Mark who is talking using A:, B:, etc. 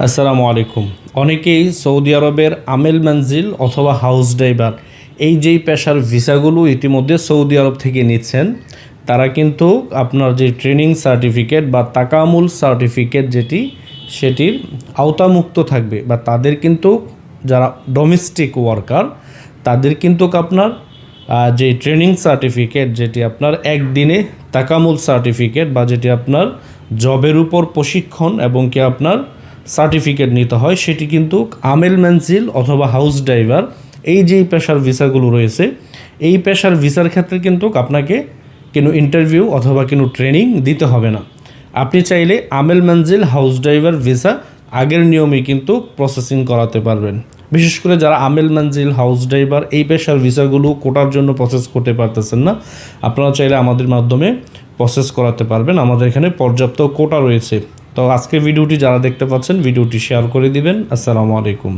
A: আসসালামু আলাইকুম। অনেকেই সৌদি আরবের আমেল মঞ্জিল অথবা হাউস ড্রাইভার, এই যেই পেশার ভিসাগুলো ইতিমধ্যে সৌদি আরব থেকে নিচ্ছেন, তারা কিন্তু আপনার যে ট্রেনিং সার্টিফিকেট বা তাকামুল সার্টিফিকেট যেটি, সেটির আওতামুক্ত থাকবে বা তাদের কিন্তু যারা ডোমেস্টিক ওয়ার্কার তাদের কিন্তু আপনার যে ট্রেনিং সার্টিফিকেট যেটি আপনার একদিনে তাকামুল সার্টিফিকেট বা যেটি আপনার জবের উপর প্রশিক্ষণ এবং কি আপনার সার্টিফিকেট নিতে হয়, সেটি কিন্তু আমেল মেনজিল অথবা হাউস ড্রাইভার এই যেই পেশার ভিসাগুলো রয়েছে, এই পেশার ভিসার ক্ষেত্রে কিন্তু আপনাকে কোনো ইন্টারভিউ অথবা কোনো ট্রেনিং দিতে হবে না। আপনি চাইলে আমেল মঞ্জিল হাউস ড্রাইভার ভিসা আগের নিয়মে কিন্তু প্রসেসিং করাতে পারবেন। বিশেষ করে যারা আমেল মঞ্জিল হাউস ড্রাইভার এই পেশার ভিসাগুলো কোটার জন্য প্রসেস করতে পারতেছেন না, আপনারা চাইলে আমাদের মাধ্যমে প্রসেস করাতে পারবেন। আমাদের এখানে পর্যাপ্ত কোটা রয়েছে। তো আজকে ভিডিওটি যারা দেখতে পাচ্ছেন ভিডিওটি শেয়ার করে দিবেন। আসসালামু আলাইকুম।